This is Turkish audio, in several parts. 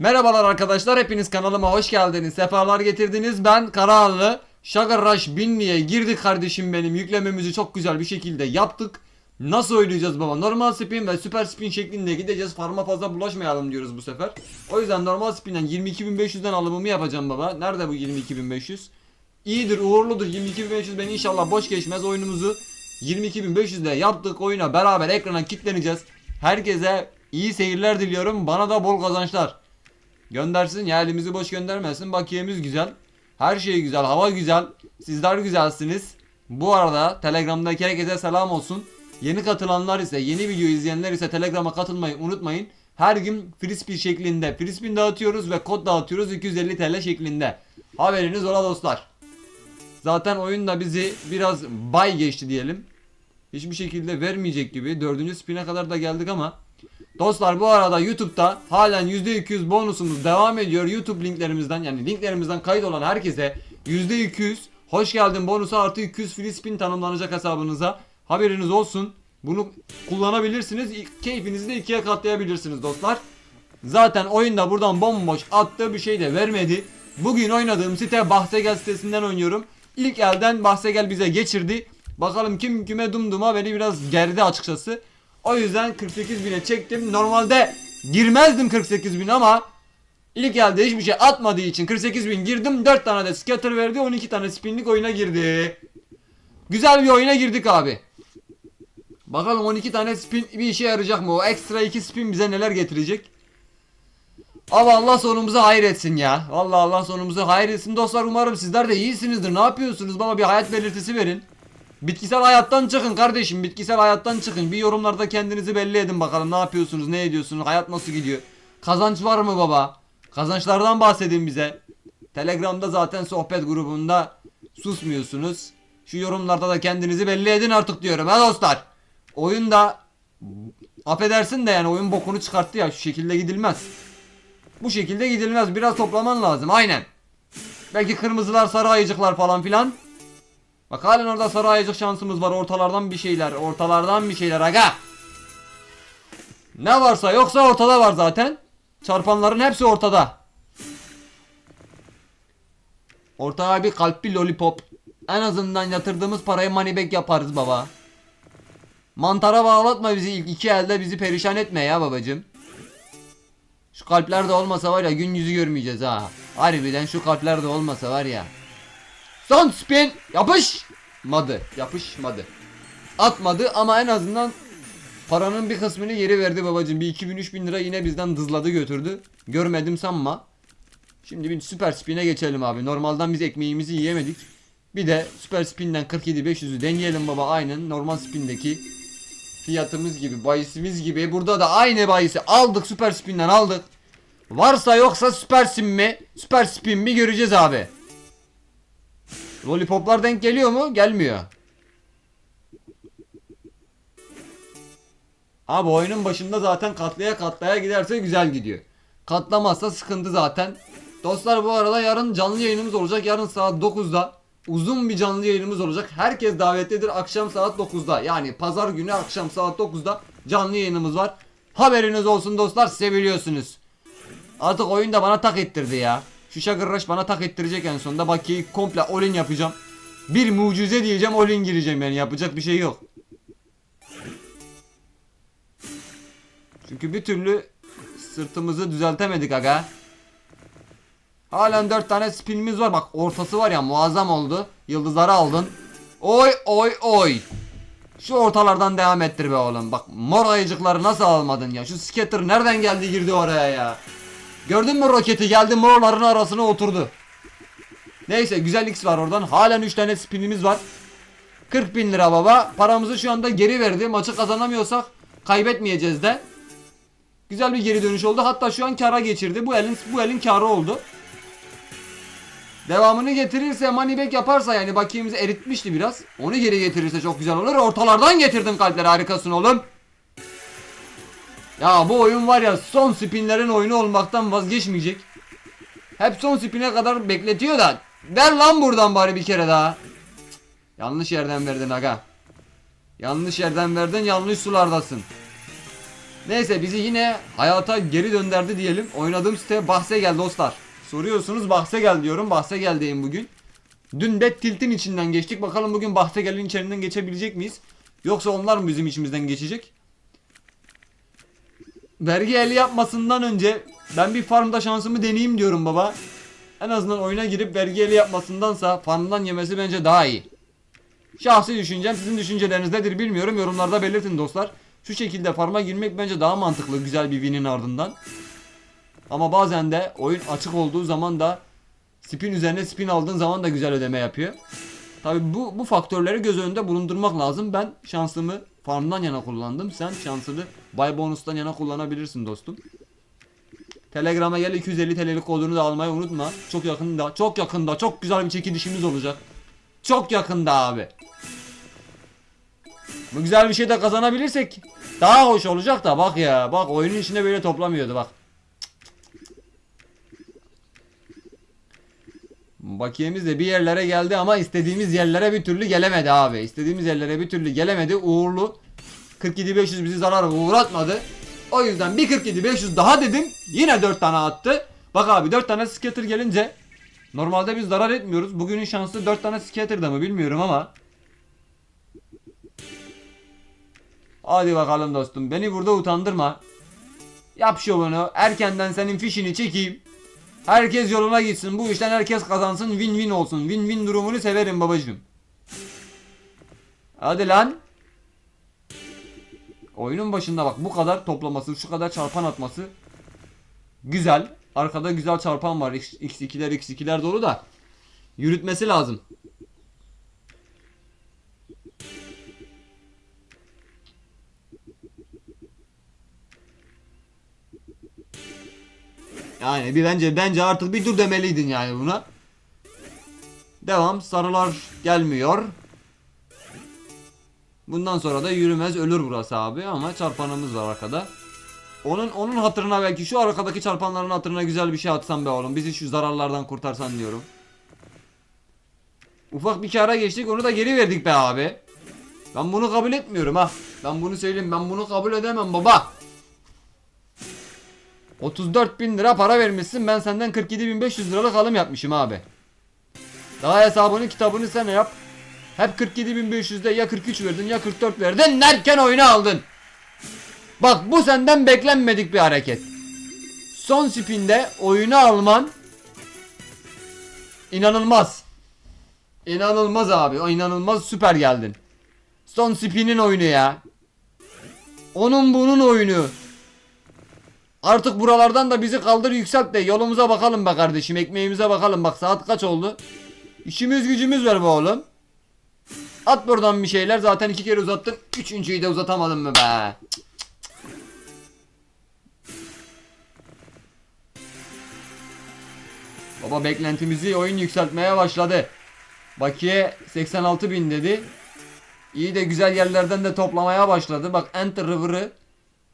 Merhabalar arkadaşlar hepiniz kanalıma hoş geldiniz. Sefalar getirdiniz. Ben Karahanlı. Sugar Rush Binli'ye girdik kardeşim benim. Yüklememizi çok güzel bir şekilde yaptık. Nasıl oynayacağız baba? Normal spin ve süper spin şeklinde gideceğiz. Farma fazla bulaşmayalım diyoruz bu sefer. O yüzden normal spinden 22.500'den alımımı yapacağım baba. Nerede bu 22.500? İyidir, uğurludur. 22.500 ben inşallah boş geçmez. Oyunumuzu 22.500'de yaptık. Oyuna beraber ekrana kilitleneceğiz. Herkese iyi seyirler diliyorum. Bana da bol kazançlar. Göndersin ya elimizi boş göndermesin. Bakiyemiz güzel. Her şey güzel. Hava güzel. Sizler güzelsiniz. Bu arada Telegram'daki herkese selam olsun. Yeni katılanlar ise yeni video izleyenler ise Telegram'a katılmayı unutmayın. Her gün frisbee şeklinde frisbee dağıtıyoruz ve kod dağıtıyoruz 250 TL şeklinde. Haberiniz ola dostlar. Zaten oyun da bizi biraz bay geçti diyelim. Hiçbir şekilde vermeyecek gibi. Dördüncü spin'e kadar da geldik ama. Dostlar bu arada YouTube'da halen %200 bonusumuz devam ediyor. YouTube linklerimizden yani linklerimizden kayıt olan herkese %200 hoş geldin bonusu artı 200 free spin tanımlanacak hesabınıza. Haberiniz olsun. Bunu kullanabilirsiniz. Keyfinizi de ikiye katlayabilirsiniz dostlar. Zaten oyunda buradan bomboş attığı bir şey de vermedi. Bugün oynadığım site Bahsegel sitesinden oynuyorum. İlk elden Bahsegel bize geçirdi. Bakalım kim kime dumduma beni biraz gerdi açıkçası. O yüzden 48 bine çektim. Normalde girmezdim 48 bin ama ilk elde hiçbir şey atmadığı için 48 bin girdim. 4 tane de scatter verdi. 12 tane spinlik oyuna girdi. Güzel bir oyuna girdik abi. Bakalım 12 tane spin bir işe yarayacak mı? O ekstra 2 spin bize neler getirecek? Ama Allah sonumuzu hayır etsin ya. Vallahi Allah sonumuzu hayır etsin dostlar. Umarım sizler de iyisinizdir. Ne yapıyorsunuz? Bana bir hayat belirtisi verin. Bitkisel hayattan çıkın kardeşim. Bitkisel hayattan çıkın. Bir yorumlarda kendinizi belli edin bakalım. Ne yapıyorsunuz? Ne ediyorsunuz? Hayat nasıl gidiyor? Kazanç var mı baba? Kazançlardan bahsedin bize. Telegram'da zaten sohbet grubunda susmuyorsunuz. Şu yorumlarda da kendinizi belli edin artık diyorum ha dostlar. Oyunda affedersin de yani oyun bokunu çıkarttı ya şu şekilde gidilmez. Bu şekilde gidilmez. Biraz toplaman lazım. Aynen. Belki kırmızılar, sarı ayıcıklar falan filan. Bak halen orada sarı ayıcık şansımız var. Ortalardan bir şeyler. Ortalardan bir şeyler aga. Ne varsa yoksa ortada var zaten. Çarpanların hepsi ortada. Ortaya bir kalpli lollipop. En azından yatırdığımız parayı back yaparız baba. Mantara bağlatma bizi ilk iki elde bizi perişan etme ya babacım. Şu kalpler de olmasa var ya gün yüzü görmeyeceğiz ha. Harbiden şu kalpler de olmasa var ya. Son spin yapışmadı. Yapışmadı. Atmadı ama en azından paranın bir kısmını geri verdi babacım. Bir 2000-3000 lira yine bizden dızladı götürdü. Görmedim sanma. Şimdi bir süper spin'e geçelim abi. Normalden biz ekmeğimizi yiyemedik. Bir de süper spin'den 47-500'ü deneyelim baba. Aynen normal spin'deki fiyatımız gibi, bayisimiz gibi. Burada da aynı bayisi aldık süper spin'den aldık. Varsa yoksa süper spin mi? Süper spin mi göreceğiz abi. Lollipoplar denk geliyor mu? Gelmiyor. Abi oyunun başında zaten katlaya katlaya giderse güzel gidiyor. Katlamazsa sıkıntı zaten. Dostlar bu arada yarın canlı yayınımız olacak. Yarın saat 9'da uzun bir canlı yayınımız olacak. Herkes davetlidir akşam saat 9'da. Yani pazar günü akşam saat 9'da canlı yayınımız var. Haberiniz olsun dostlar seviliyorsunuz. Artık oyun da bana tak ettirdi ya. Şu Rush bana tak ettirecek en sonunda. Bakiyi komple all-in yapacağım. Bir mucize diyeceğim all-in gireceğim yani yapacak bir şey yok. Çünkü bir türlü sırtımızı düzeltemedik aga. Halen 4 tane spinimiz var. Bak ortası var ya muazzam oldu. Yıldızları aldın. Oy oy oy. Şu ortalardan devam ettir be oğlum. Bak mor ayıcıkları nasıl almadın ya. Şu skater nereden geldi girdi oraya ya. Gördün mü roketi geldi morların arasına oturdu. Neyse güzel X var oradan. Halen 3 tane spinimiz var. 40 bin lira baba. Paramızı şu anda geri verdi. Maçı kazanamıyorsak kaybetmeyeceğiz de. Güzel bir geri dönüş oldu. Hatta şu an kara geçirdi. Bu elin bu elin karı oldu. Devamını getirirse back yaparsa yani bakiyemizi eritmişti biraz. Onu geri getirirse çok güzel olur. Ortalardan getirdim kalpleri harikasın oğlum. Ya bu oyun var ya son spinlerin oyunu olmaktan vazgeçmeyecek. Hep son spine kadar bekletiyor da. Ver lan buradan bari bir kere daha. Yanlış yerden verdin aga. Yanlış yerden verdin yanlış sulardasın. Neyse bizi yine hayata geri döndürdü diyelim. Oynadığım site bahse gel dostlar. Soruyorsunuz bahse gel diyorum. Bahse geldeyim bugün. Dün de tiltin içinden geçtik. Bakalım bugün bahse gelin içerisinden geçebilecek miyiz? Yoksa onlar mı bizim içimizden geçecek? Vergi eli yapmasından önce ben bir farmda şansımı deneyeyim diyorum baba. En azından oyuna girip vergi eli yapmasındansa farmdan yemesi bence daha iyi. Şahsi düşüncem sizin düşünceleriniz nedir bilmiyorum yorumlarda belirtin dostlar. Şu şekilde farma girmek bence daha mantıklı güzel bir win'in ardından. Ama bazen de oyun açık olduğu zaman da spin üzerine spin aldığın zaman da güzel ödeme yapıyor. Tabi bu, bu faktörleri göz önünde bulundurmak lazım. Ben şansımı farmdan yana kullandım. Sen şansını buy bonus'tan yana kullanabilirsin dostum. Telegram'a gel 250 TL'lik kodunu da almayı unutma. Çok yakında, çok yakında, çok güzel bir çekilişimiz olacak. Çok yakında abi. Bu güzel bir şey de kazanabilirsek daha hoş olacak da bak ya. Bak oyunun içinde böyle toplamıyordu bak. Bakiyemiz de bir yerlere geldi ama istediğimiz yerlere bir türlü gelemedi abi. İstediğimiz yerlere bir türlü gelemedi. Uğurlu 47500 bizi zarar uğratmadı. O yüzden bir 47500 daha dedim. Yine 4 tane attı. Bak abi 4 tane scatter gelince normalde biz zarar etmiyoruz. Bugünün şansı 4 tane scatter'da mı bilmiyorum ama Hadi bakalım dostum. Beni burada utandırma. Yap şovunu. Erkenden senin fişini çekeyim. Herkes yoluna gitsin. Bu işten herkes kazansın. Win win olsun. Win win durumunu severim babacığım. Hadi lan. Oyunun başında bak bu kadar toplaması, şu kadar çarpan atması güzel. Arkada güzel çarpan var. X- X2'ler X2'ler dolu da yürütmesi lazım. Yani bir bence bence artık bir dur demeliydin yani buna. Devam. Sarılar gelmiyor. Bundan sonra da yürümez ölür burası abi ama çarpanımız var arkada. Onun onun hatırına belki şu arkadaki çarpanların hatırına güzel bir şey atsan be oğlum. Bizi şu zararlardan kurtarsan diyorum. Ufak bir kara geçtik onu da geri verdik be abi. Ben bunu kabul etmiyorum ha. Ben bunu söyleyeyim ben bunu kabul edemem baba. 34 bin lira para vermişsin ben senden 47.500 liralık alım yapmışım abi. Daha hesabını kitabını sen yap. Hep 47.500'de ya 43 verdin ya 44 verdin derken oyunu aldın. Bak bu senden beklenmedik bir hareket. Son spinde oyunu alman inanılmaz. İnanılmaz abi. O inanılmaz süper geldin. Son spinin oyunu ya. Onun bunun oyunu. Artık buralardan da bizi kaldır yükselt de yolumuza bakalım be kardeşim. Ekmeğimize bakalım. Bak saat kaç oldu? İşimiz gücümüz var be oğlum. At buradan bir şeyler. Zaten iki kere uzattın. Üçüncüyü de uzatamadın mı be? Baba beklentimizi oyun yükseltmeye başladı. Bakiye 86 bin dedi. İyi de güzel yerlerden de toplamaya başladı. Bak Enter River'ı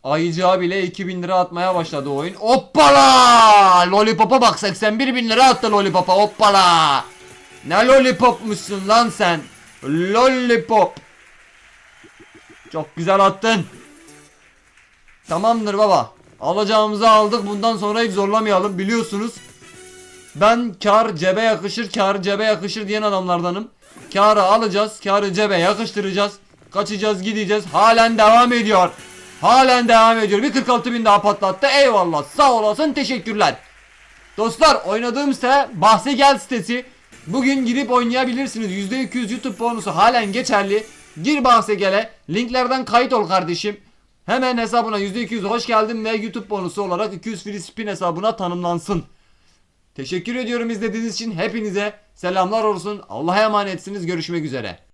Ayıcağı bile 2000 lira atmaya başladı oyun. Hoppala! Lollipop'a bak 81 bin lira attı Lollipop'a hoppala! Ne lollipopmuşsun lan sen? Lollipop! Çok güzel attın. Tamamdır baba. Alacağımızı aldık. Bundan sonra hiç zorlamayalım. Biliyorsunuz. Ben kar cebe yakışır, kar cebe yakışır diyen adamlardanım. Karı alacağız, karı cebe yakıştıracağız. Kaçacağız, gideceğiz. Halen devam ediyor. Halen devam ediyor. Bir 46 bin daha patlattı. Eyvallah. Sağ olasın. Teşekkürler. Dostlar oynadığım site bahse gel sitesi. Bugün girip oynayabilirsiniz. %200 YouTube bonusu halen geçerli. Gir bahse gele. Linklerden kayıt ol kardeşim. Hemen hesabına %200 hoş geldin ve YouTube bonusu olarak 200 free spin hesabına tanımlansın. Teşekkür ediyorum izlediğiniz için. Hepinize selamlar olsun. Allah'a emanetsiniz. Görüşmek üzere.